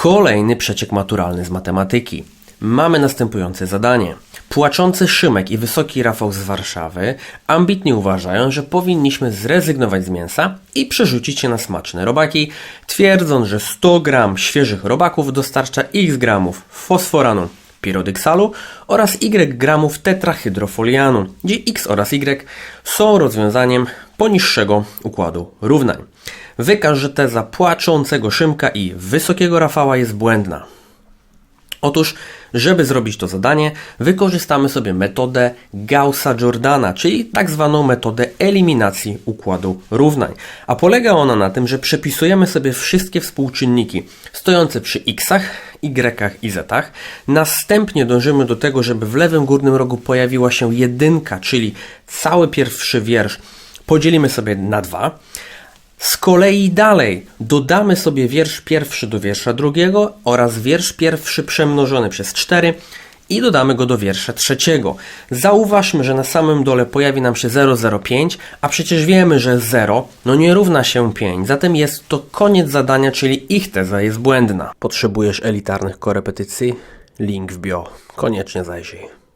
Kolejny przeciek maturalny z matematyki. Mamy następujące zadanie. Płaczący Szymek i wysoki Rafał z Warszawy ambitnie uważają, że powinniśmy zrezygnować z mięsa i przerzucić się na smaczne robaki, twierdząc, że 100 gram świeżych robaków dostarcza x gramów fosforanu pirodyksalu oraz y gramów tetrahydrofolianu, gdzie x oraz y są rozwiązaniem poniższego układu równań. Wykaż, że teza płaczącego Szymka i wysokiego Rafała jest błędna. Otóż, żeby zrobić to zadanie, wykorzystamy sobie metodę Gaussa-Jordana, czyli tak zwaną metodę eliminacji układu równań. A polega ona na tym, że przepisujemy sobie wszystkie współczynniki stojące przy x'ach, y'ach i z'ach. Następnie dążymy do tego, żeby w lewym górnym rogu pojawiła się jedynka, czyli cały pierwszy wiersz podzielimy sobie na dwa. Z kolei dalej dodamy sobie wiersz pierwszy do wiersza drugiego oraz wiersz pierwszy przemnożony przez 4 i dodamy go do wiersza trzeciego. Zauważmy, że na samym dole pojawi nam się 005, a przecież wiemy, że 0 no nie równa się 5, zatem jest to koniec zadania, czyli ich teza jest błędna. Potrzebujesz elitarnych korepetycji? Link w bio. Koniecznie zajrzyj.